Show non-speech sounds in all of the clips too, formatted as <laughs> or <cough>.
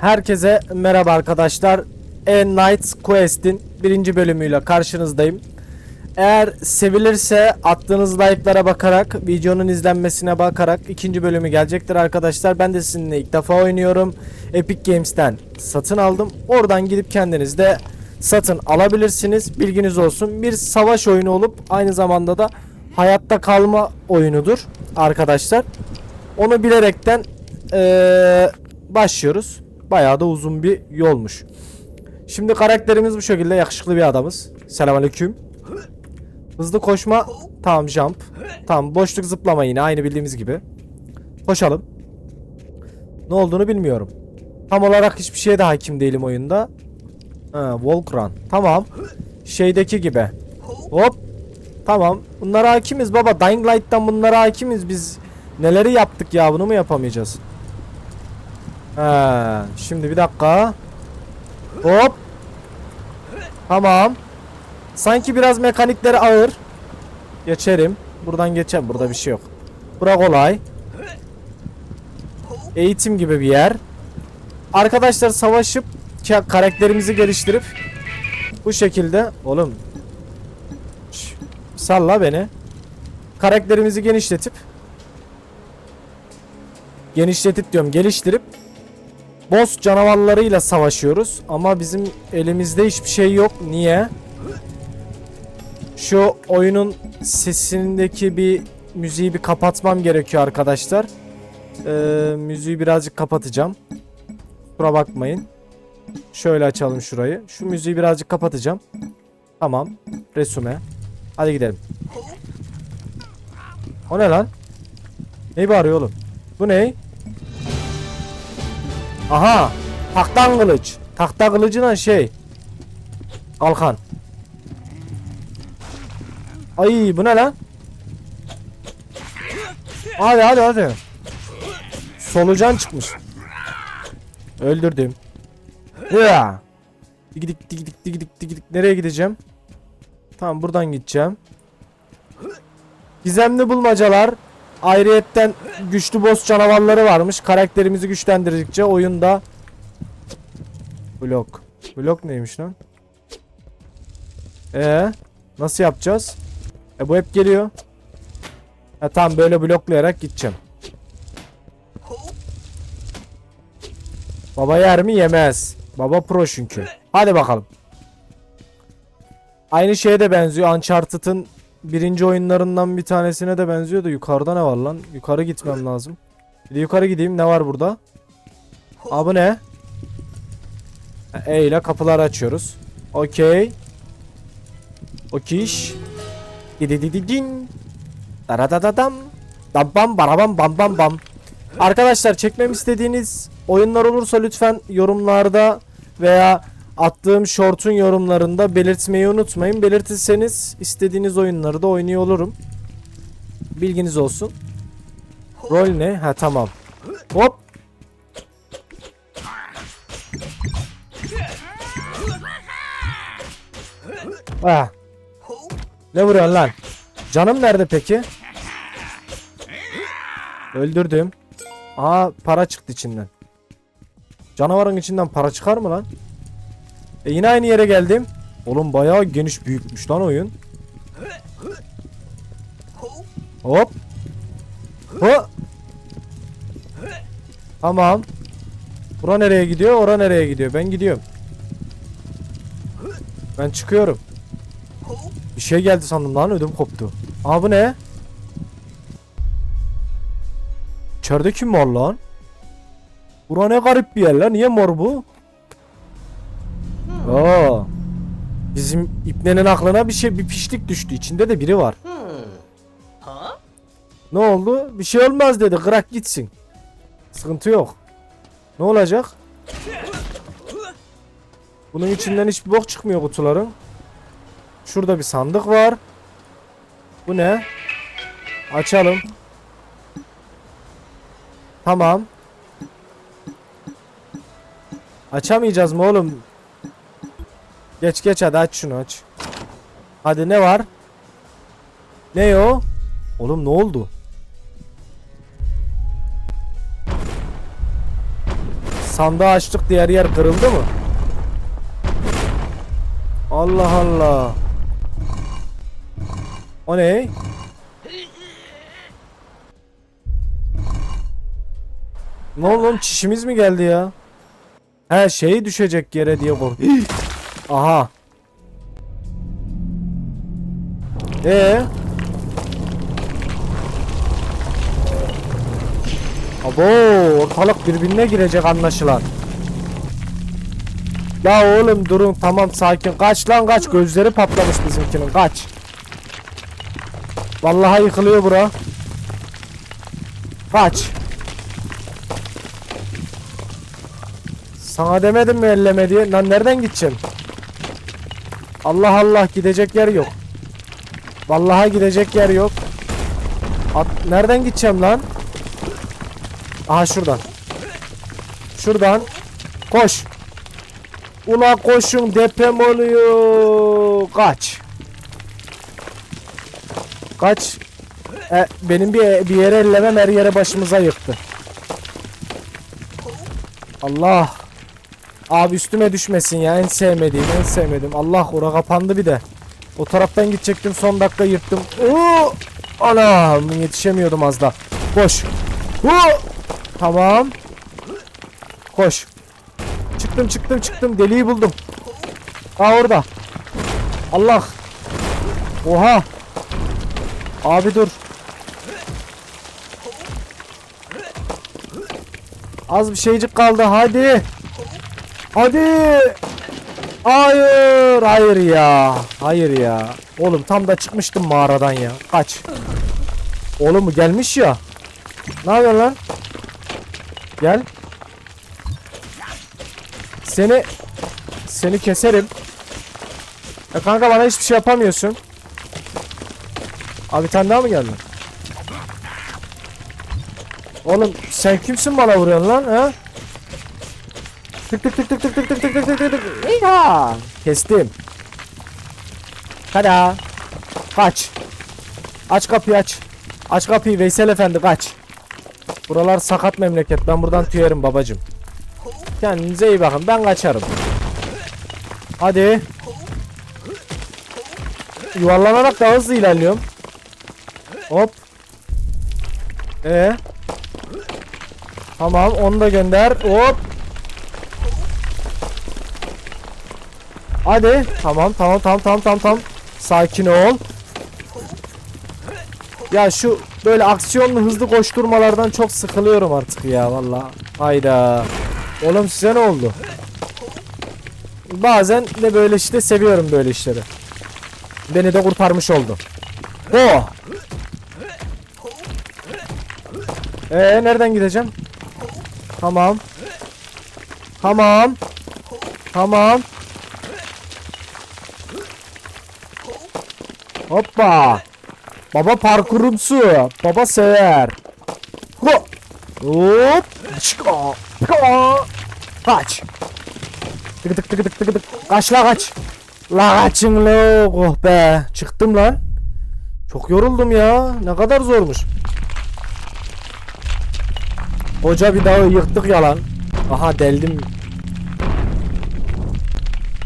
Herkese merhaba arkadaşlar. A Night Quest'in birinci bölümüyle karşınızdayım. Eğer sevilirse attığınız like'lara bakarak, videonun izlenmesine bakarak ikinci bölümü gelecektir arkadaşlar. Ben de sizinle ilk defa oynuyorum. Epic Games'ten satın aldım. Oradan gidip kendiniz de satın alabilirsiniz. Bilginiz olsun. Bir savaş oyunu olup aynı zamanda da hayatta kalma oyunudur arkadaşlar. Onu bilerekten eee, başlıyoruz. Bayağı da uzun bir yolmuş. Şimdi karakterimiz bu şekilde yakışıklı bir adamız. Selamünaleyküm. Hızlı koşma. Tamam jump. Tamam boşluk zıplama yine aynı bildiğimiz gibi. Koşalım. Ne olduğunu bilmiyorum. Tam olarak hiçbir şeye de hakim değilim oyunda. Ha, walk run. Tamam. Şeydeki gibi. Hop. Tamam. Bunlara hakimiz baba. Dying Light'tan bunlara hakimiz. Biz neleri yaptık ya bunu mu yapamayacağız? Ha, şimdi bir dakika. Hop. Tamam. Sanki biraz mekanikleri ağır. Geçerim. Buradan geçeceğim. Burada bir şey yok. Bura kolay. Eğitim gibi bir yer. Arkadaşlar savaşıp ka- karakterimizi geliştirip bu şekilde oğlum Şş, salla beni. Karakterimizi genişletip genişletip diyorum geliştirip boss canavarlarıyla savaşıyoruz ama bizim elimizde hiçbir şey yok. Niye? Şu oyunun sesindeki bir müziği bir kapatmam gerekiyor arkadaşlar. Ee, müziği birazcık kapatacağım. Kusura bakmayın. Şöyle açalım şurayı. Şu müziği birazcık kapatacağım. Tamam. Resume. Hadi gidelim. O ne lan? Ne bağırıyor oğlum? Bu ne? Aha! Taktan kılıç. Tahta kılıcına şey. Kalkan. Ay bu ne lan? Hadi hadi hadi. Solucan çıkmış. Öldürdüm. Ya. Digidik digidik digidik digidik. Nereye gideceğim? Tamam buradan gideceğim. Gizemli bulmacalar. Ayrıyetten güçlü boss canavarları varmış. Karakterimizi güçlendirdikçe oyunda blok. Blok neymiş lan? Ee, nasıl yapacağız? E bu hep geliyor. Ha tamam böyle bloklayarak gideceğim. Baba yer mi yemez. Baba pro çünkü. Hadi bakalım. Aynı şeye de benziyor. Uncharted'ın birinci oyunlarından bir tanesine de benziyor da yukarıda ne var lan? Yukarı gitmem lazım. Bir de yukarı gideyim. Ne var burada? Aa bu ne? E ile kapıları açıyoruz. Okey. Okiş. Dididididin. Daradadadam. Dam bam barabam bam bam bam. Arkadaşlar çekmem istediğiniz oyunlar olursa lütfen yorumlarda veya attığım short'un yorumlarında belirtmeyi unutmayın. Belirtirseniz istediğiniz oyunları da oynuyor olurum. Bilginiz olsun. Rol ne? Ha tamam. Hop. Ah. Ne vuruyorsun lan? Canım nerede peki? Öldürdüm. Aa para çıktı içinden. Canavarın içinden para çıkar mı lan? E yine aynı yere geldim. Oğlum bayağı geniş büyükmüş lan oyun. Hop. Ho. Tamam. Bura nereye gidiyor? Ora nereye gidiyor? Ben gidiyorum. Ben çıkıyorum. Bir şey geldi sandım lan ödüm koptu. Aa bu ne? İçeride kim var lan? Bura ne garip bir yer lan. Niye mor bu? Aa. Bizim ipnenin aklına bir şey bir pişlik düştü. İçinde de biri var. Ne oldu? Bir şey olmaz dedi. Kırak gitsin. Sıkıntı yok. Ne olacak? Bunun içinden hiçbir bok çıkmıyor kutuların. Şurada bir sandık var. Bu ne? Açalım. Tamam. Açamayacağız mı oğlum? Geç geç hadi aç şunu aç. Hadi ne var? Ne o? Oğlum ne oldu? Sandığı açtık diğer yer kırıldı mı? Allah Allah. O ne? Ne oldu oğlum çişimiz mi geldi ya? He şey düşecek yere diye kork. <laughs> Aha. Ee? Abo ortalık birbirine girecek anlaşılan. La oğlum durun tamam sakin kaç lan kaç gözleri patlamış bizimkinin kaç. Vallahi yıkılıyor bura. Kaç. Sana demedim mi elleme diye. Lan nereden gideceğim? Allah Allah gidecek yer yok. Vallahi gidecek yer yok. At, nereden gideceğim lan? Aha şuradan. Şuradan. Koş. Ula koşun deprem oluyor. Kaç. Kaç. E, benim bir, bir yere ellemem her yere başımıza yıktı. Allah. Abi üstüme düşmesin ya en sevmediğim en sevmedim. Allah ora kapandı bir de. O taraftan gidecektim son dakika yırttım. Oo! Anam yetişemiyordum az da. Koş. Oo! Tamam. Koş. Çıktım çıktım çıktım deliği buldum. Aa orada. Allah. Oha. Abi dur. Az bir şeycik kaldı hadi. Hadi. Hayır, hayır ya. Hayır ya. Oğlum tam da çıkmıştım mağaradan ya. Kaç. Oğlum gelmiş ya. Ne yapıyorsun lan? Gel. Seni seni keserim. Ya kanka bana hiçbir şey yapamıyorsun. Abi bir tane daha mı geldi? Oğlum sen kimsin bana vuruyorsun lan ha? Tık tık tık tık tık tık tık tık tık tık tık tık. İha! Kestim. Hadi. Kaç. Aç kapıyı aç. Aç kapıyı Veysel Efendi kaç. Buralar sakat memleket. Ben buradan tüyerim babacım. Kendinize iyi bakın. Ben kaçarım. Hadi. Yuvarlanarak daha hızlı ilerliyorum. Hop. Ee. Tamam onu da gönder. Hop. Hadi. Tamam tamam tamam tamam tamam tamam. Sakin ol. Ya şu böyle aksiyonlu hızlı koşturmalardan çok sıkılıyorum artık ya valla. Hayda. Oğlum size ne oldu? Bazen de böyle işte seviyorum böyle işleri. Beni de kurtarmış oldu. Oh. Ee nereden gideceğim? Tamam. Tamam. Tamam. Hoppa. Baba parkurumsu. Baba sever. Ho. Hop. Çıka. Kaç. Tık tık tık tık tık tık. Kaç la kaç. La kaçın la. Oh be. Çıktım lan. Çok yoruldum ya. Ne kadar zormuş. Koca bir dağı yıktık yalan. Aha deldim.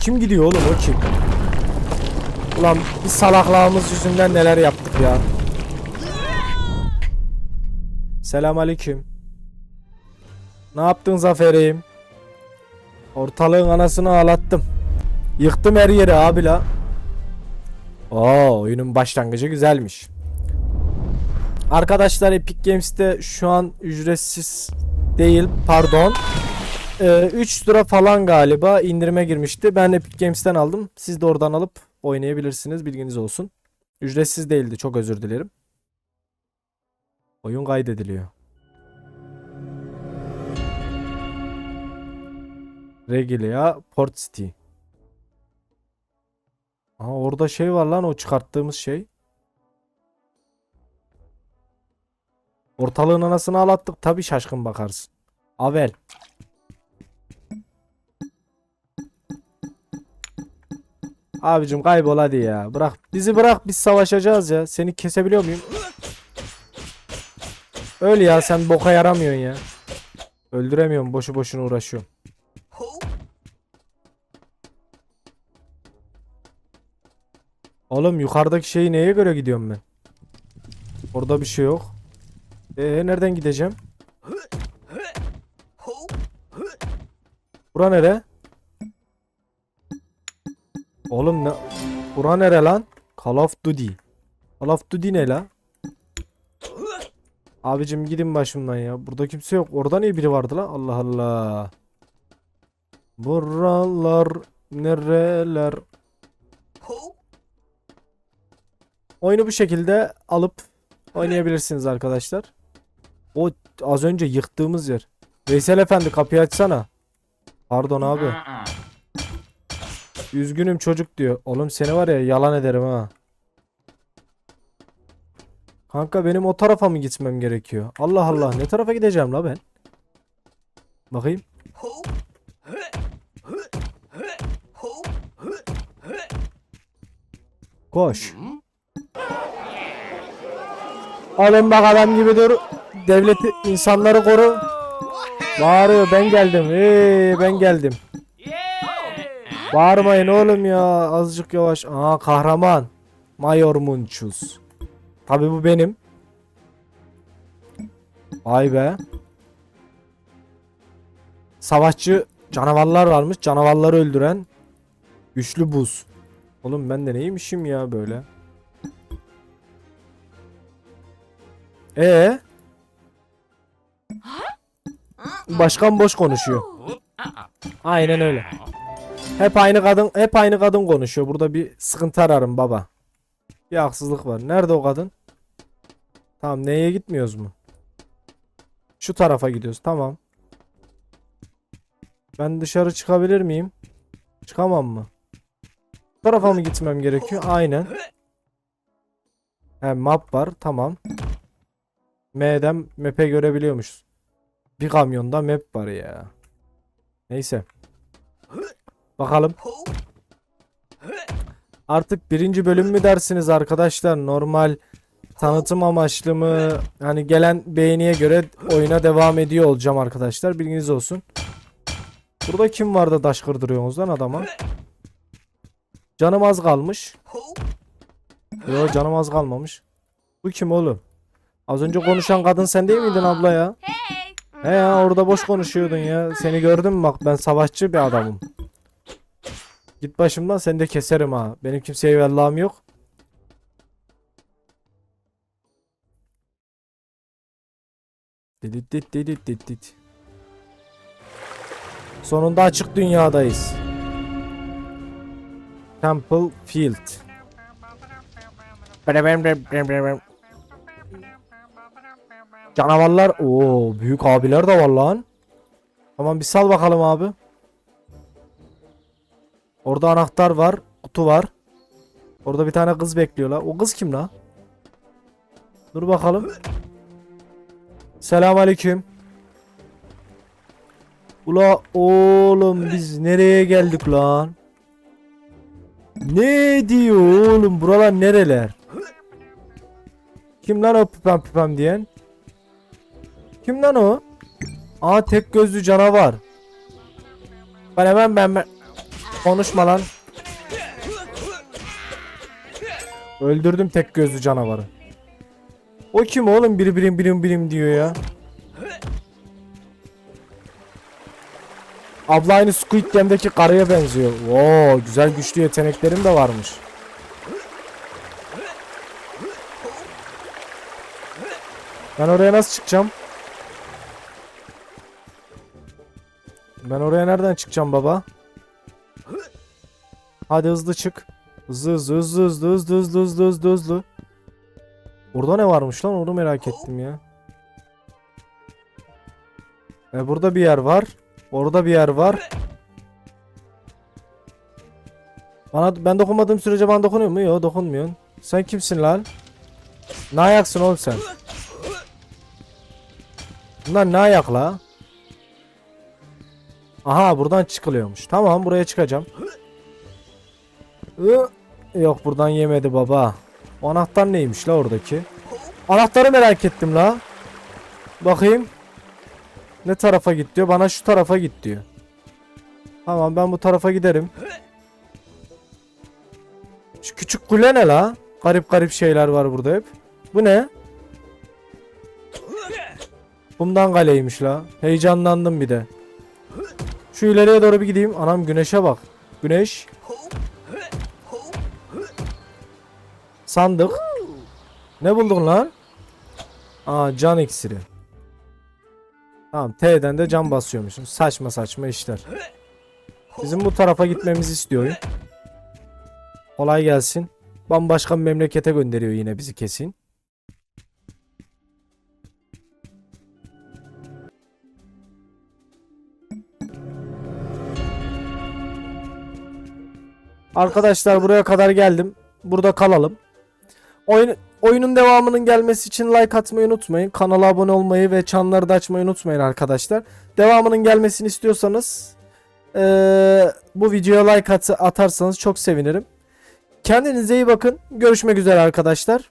Kim gidiyor oğlum o kim? Ulan bir salaklığımız yüzünden neler yaptık ya. Selam aleyküm. Ne yaptın Zafer'im? Ortalığın anasını ağlattım. Yıktım her yeri abi la. Oo, oyunun başlangıcı güzelmiş. Arkadaşlar Epic Games'te şu an ücretsiz değil pardon. Ee, 3 lira falan galiba indirime girmişti. Ben Epic Games'ten aldım. Siz de oradan alıp oynayabilirsiniz. Bilginiz olsun. Ücretsiz değildi. Çok özür dilerim. Oyun kaydediliyor. Regilia Port City. Aha orada şey var lan o çıkarttığımız şey. Ortalığın anasını ağlattık. Tabi şaşkın bakarsın. Avel. Abicim kaybol hadi ya. Bırak. Bizi bırak biz savaşacağız ya. Seni kesebiliyor muyum? Öl ya sen boka yaramıyorsun ya. Öldüremiyorum. Boşu boşuna uğraşıyorum. Oğlum yukarıdaki şeyi neye göre gidiyorum ben? Orada bir şey yok. Ee nereden gideceğim? Bura nere? Oğlum ne? Bura nere lan? Call of Duty. Call of Duty ne la? Abicim gidin başımdan ya. Burada kimse yok. Orada niye biri vardı lan? Allah Allah. Buralar nereler? Oyunu bu şekilde alıp oynayabilirsiniz arkadaşlar. O az önce yıktığımız yer. Veysel Efendi kapıyı açsana. Pardon abi. Üzgünüm çocuk diyor. Oğlum seni var ya yalan ederim ha. Kanka benim o tarafa mı gitmem gerekiyor? Allah Allah ne tarafa gideceğim la ben? Bakayım. Koş. Alın bak adam gibi dur. Devleti insanları koru. Bağırıyor ben geldim. Hey ben geldim. Bağırmayın oğlum ya. Azıcık yavaş. Aa kahraman. Mayor Munchus. Tabi bu benim. Vay be. Savaşçı canavarlar varmış. Canavarları öldüren güçlü buz. Oğlum ben de neymişim ya böyle. Ee? Başkan boş konuşuyor. Aynen öyle. Hep aynı kadın, hep aynı kadın konuşuyor. Burada bir sıkıntı ararım baba. Bir haksızlık var. Nerede o kadın? Tamam, neye gitmiyoruz mu? Şu tarafa gidiyoruz. Tamam. Ben dışarı çıkabilir miyim? Çıkamam mı? Bu tarafa mı gitmem gerekiyor? Aynen. He, map var. Tamam. M'den map'e görebiliyormuşuz. Bir kamyonda map var ya. Neyse. Bakalım. Artık birinci bölüm mü dersiniz arkadaşlar? Normal tanıtım amaçlı mı? Hani gelen beğeniye göre oyuna devam ediyor olacağım arkadaşlar. Bilginiz olsun. Burada kim var da taş kırdırıyorsunuz lan adama? Canım az kalmış. Yok canım az kalmamış. Bu kim oğlum? Az önce konuşan kadın sen değil miydin abla ya? He ya orada boş konuşuyordun ya. Seni gördüm bak ben savaşçı bir adamım. Git başımdan seni de keserim ha. Benim kimseye vellahım yok. Didit dit didit dit dit. Sonunda açık dünyadayız. Temple Field. Canavarlar. Oo, büyük abiler de var lan. Tamam bir sal bakalım abi. Orada anahtar var, kutu var. Orada bir tane kız bekliyor la. O kız kim la? Dur bakalım. Selamünaleyküm. Ula oğlum biz nereye geldik lan? Ne diyor oğlum buralar nereler? Kim lan o püpem püpem diyen? Kim lan o? Aa tek gözlü canavar. Ben hemen ben, ben... Konuşma lan. Öldürdüm tek gözlü canavarı. O kim oğlum biri birim birim birim diyor ya. Abla aynı Squid Game'deki karıya benziyor. Oo güzel güçlü yeteneklerim de varmış. Ben oraya nasıl çıkacağım? Ben oraya nereden çıkacağım baba? Hadi hızlı çık. Hızlı hızlı hızlı hızlı hızlı hızlı hızlı hızlı hızlı. Burada ne varmış lan onu merak ettim ya. E burada bir yer var. Orada bir yer var. Bana ben dokunmadığım sürece bana dokunuyor mu? Yok dokunmuyorsun. Sen kimsin lan? Ne ayaksın oğlum sen? Bunlar ne ayak la? Aha buradan çıkılıyormuş. Tamam buraya çıkacağım. Yok buradan yemedi baba. O anahtar neymiş la oradaki? Anahtarı merak ettim la. Bakayım. Ne tarafa git diyor. Bana şu tarafa git diyor. Tamam ben bu tarafa giderim. Şu küçük kule ne la? Garip garip şeyler var burada hep. Bu ne? Bundan kaleymiş la. Heyecanlandım bir de. Şu ileriye doğru bir gideyim. Anam güneşe bak. Güneş. Sandık. Ne buldun lan? Aa can iksiri. Tamam T'den de can basıyormuşsun. Saçma saçma işler. Bizim bu tarafa gitmemizi istiyor. Kolay gelsin. Bambaşka bir memlekete gönderiyor yine bizi kesin. Arkadaşlar buraya kadar geldim. Burada kalalım. Oyun, oyunun devamının gelmesi için like atmayı unutmayın. Kanala abone olmayı ve çanları da açmayı unutmayın arkadaşlar. Devamının gelmesini istiyorsanız eee, bu videoya like at- atarsanız çok sevinirim. Kendinize iyi bakın. Görüşmek üzere arkadaşlar.